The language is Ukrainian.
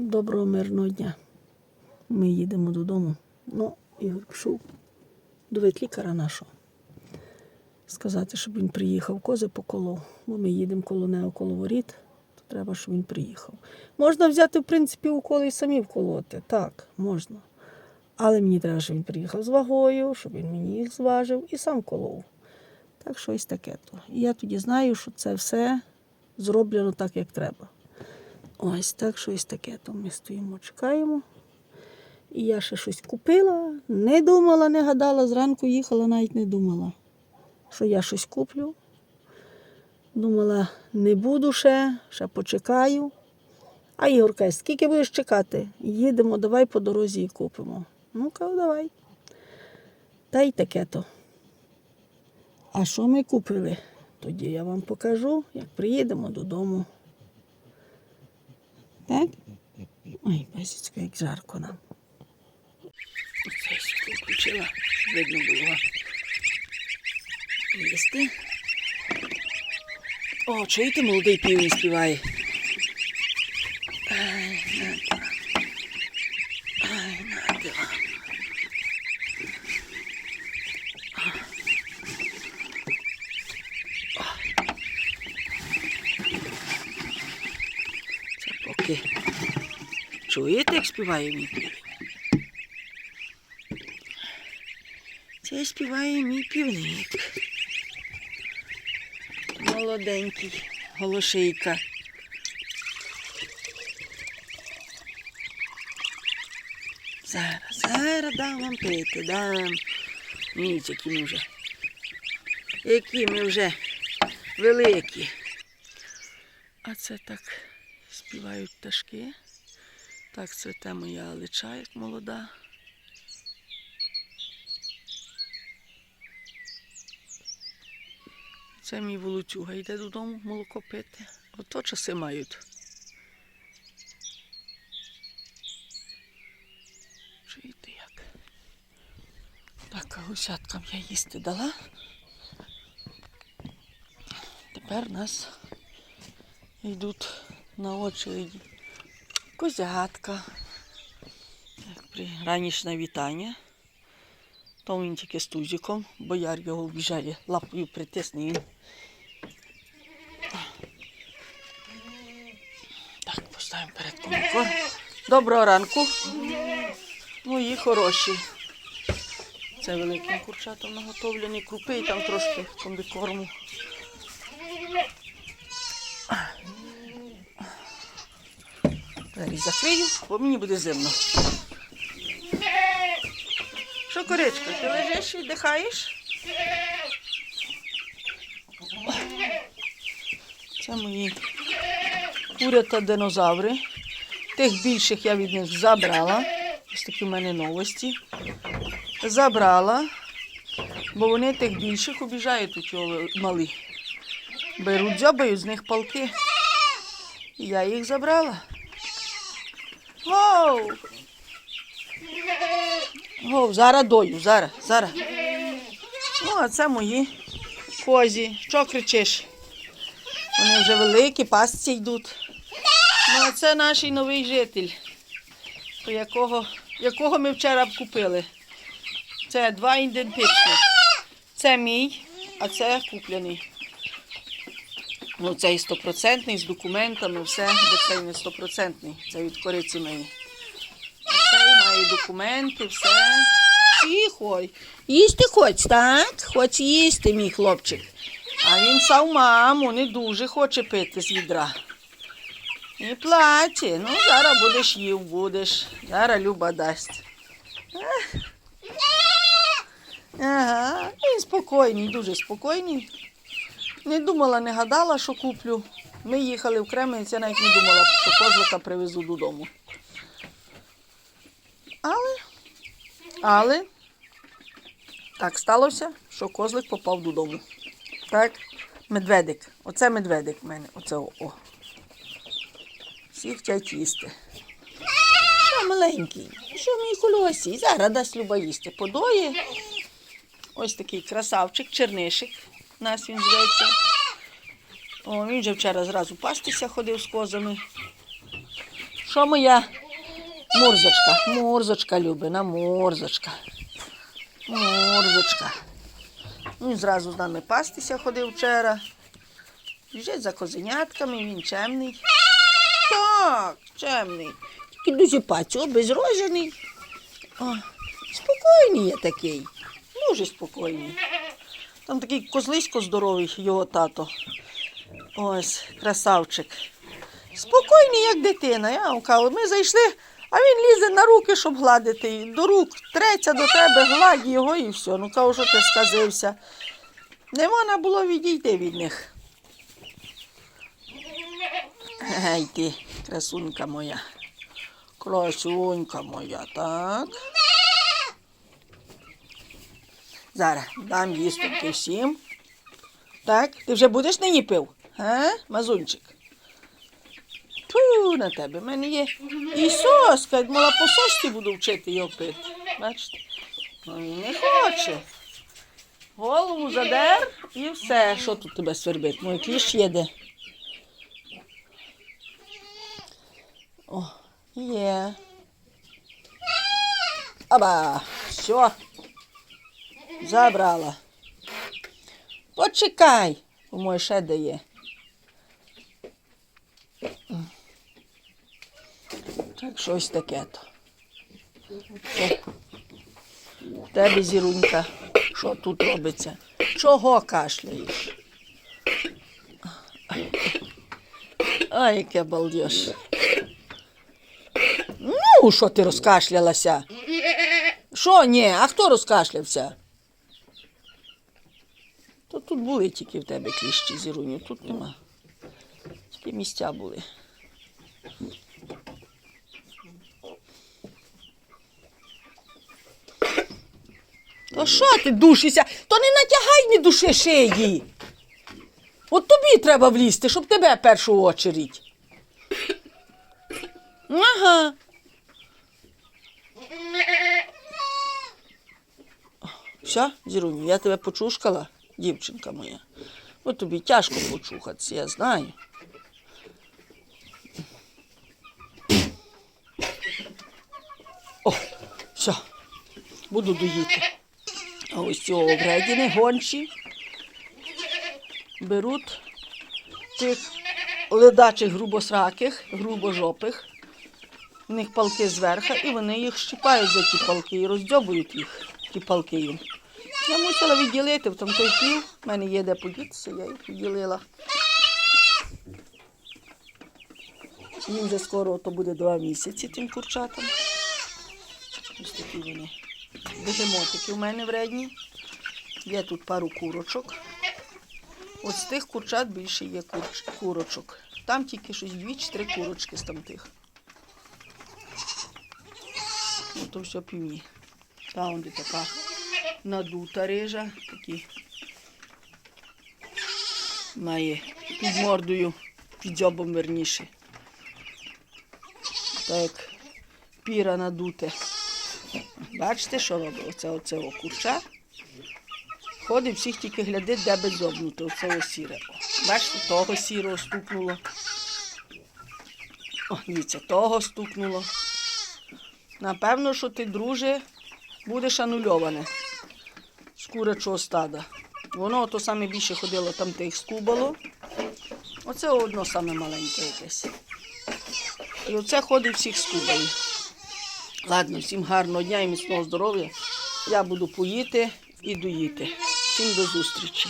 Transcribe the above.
Доброго мирного дня. Ми їдемо додому. Ну, Ігор пішов до ветлікаря нашого. Сказати, щоб він приїхав, кози поколов, бо ми їдемо коло нього коло воріт, то треба, щоб він приїхав. Можна взяти, в принципі, уколи і самі вколоти. Так, можна. Але мені треба, щоб він приїхав з вагою, щоб він мені їх зважив і сам колов. Так що ось таке то. І я тоді знаю, що це все зроблено так, як треба. Ось так щось таке. То ми стоїмо, чекаємо. І я ще щось купила, не думала, не гадала, зранку їхала, навіть не думала, що я щось куплю. Думала, не буду ще, ще почекаю. А Ігор каже, скільки будеш чекати? Їдемо, давай по дорозі і купимо. Ну, кажу, давай. Та й таке то. А що ми купили? Тоді я вам покажу, як приїдемо додому. Так? Ой, бачите, як жарко нам. Оце світло включила, видно було. Їсти. О, чуєте, молодий півень співає. Ай, нате вам. Ай, нате вам. Це. Чуєте, як співає мій півень? Це співає мій півник. Молоденький, голошейка. Зараз, зараз дам вам пити, дам. Ніч, які ми вже. Які ми вже великі. А це так співають пташки. Так цвете моя алича, як молода. Це мій волоцюга йде додому молоко пити. Ото часи мають. Чуєте як? Так, гусяткам я їсти дала. Тепер нас йдуть на очереді козятка. Так, при ранішнє вітання. То він тільки з тузиком, бояр його вбіжає, лапою притисне. Так, поставимо перед коміком. Доброго ранку. Мої хороші. Це великим курчатом наготовлені крупи і там трошки комбікорму. Двері закрию, бо мені буде зимно. Що, коричка, ти лежиш і віддихаєш? Це мої курята динозаври. Тих більших я від них забрала. Ось такі в мене новості. Забрала, бо вони тих більших обіжають його малі. Беруть, дзьобають з них палки. І я їх забрала. Гоу! Гоу, зараз дою, зараз, зараз. Ну, а це мої козі. Що кричиш? Вони вже великі, пасці йдуть. Ну, а це наш новий житель, якого, якого ми вчора купили. Це два ідентичних. Це мій, а це куплений. Ну, цей стопроцентний з документами, все, бо цей не стопроцентний. Це від кориці мої. Цей має документи, все. Тихо. Їсти хоч, так? Хоч їсти, мій хлопчик. А він сам маму не дуже хоче пити з відра. І плаче. Ну, зараз будеш їв, будеш. Зараз Люба дасть. Ага, він спокійний, дуже спокійний. Не думала, не гадала, що куплю. Ми їхали в Кремінець, я навіть не думала, що козлика привезу додому. Але, але так сталося, що козлик попав додому. Так, медведик. Оце медведик в мене. Оце о. о. Всі хочуть їсти. Що маленький? Що мій кольосі? Зараз дасть Люба їсти. Подоє. Ось такий красавчик, чернишик. Нас він зветься. О, він вже вчора зразу пастися ходив з козами. Що моя мурзочка? Мурзочка любина, мурзочка. Мурзочка. Він зразу з нами пастися ходив вчора. Біжить за козенятками, він чемний. Так, чемний. Тільки дуже пацьо, безрожений. О, спокійний є такий. Дуже спокійний. Там такий козлисько здоровий, його тато. Ось, красавчик. Спокійний, як дитина. Я вам кажу, ми зайшли, а він лізе на руки, щоб гладити. До рук треться до тебе, гладь його і все. Ну кажу, що ти сказився. Не можна було відійти від них. Гей ти, красунька моя. Красунька моя, так. Зараз дам їстки всім. Так, ти вже будеш нині пив? А, мазунчик? Ту на тебе. В мене є і соска, мала по сосці буду вчити його пити. Бачите? Ну він не хоче. Голову задер і все. Що тут тебе свербить? Мой кліщ їде. О, є. Аба, все. Забрала. Почекай, думаю, ще дає. Так, щось таке то. В тебе, зірунька, що тут робиться? Чого кашляєш? Ай, яке балдеж. Ну, що ти розкашлялася? Що ні? А хто розкашлявся? То тут були тільки в тебе кліщі зіруню, тут нема. Тільки місця були. То що ти душишся? То не натягай ні души шиї. От тобі треба влізти, щоб тебе першу очередь. Ага. Все, Зіруню, я тебе почушкала, дівчинка моя. От тобі тяжко почухатися, я знаю. О, все, буду доїти. А ось цього вредіни гончі беруть тих ледачих грубосраких, грубожопих, в них палки зверху, і вони їх щипають за ті палки і роздьобують їх, ті палки їм. Я мусила відділити в там той пів. У мене є де подітися, я їх відділила. Їм вже скоро то буде два місяці тим курчатам. Ось такі вони. Бегемотики у мене вредні. Є тут пару курочок. От з тих курчат більше є курч... курочок. Там тільки щось дві чи три курочки з тамтих. Ну, то все півні. Там де така надута рижа, такі має під мордою, під дзьобом верніше. Так, піра надуте. Бачите, що робить оце оце о курча? Ходить, всіх тільки глядить, де би зобнути. Оце сіре. Бачите, того сірого стукнуло. О, дивіться, того стукнуло. Напевно, що ти, друже, будеш анульоване з курячого стада. Воно то саме більше ходило там тих скубало. Оце одно саме маленьке якесь. І оце ходить всіх скубає. Ладно, всім гарного дня і міцного здоров'я. Я буду поїти і доїти. Всім до зустрічі.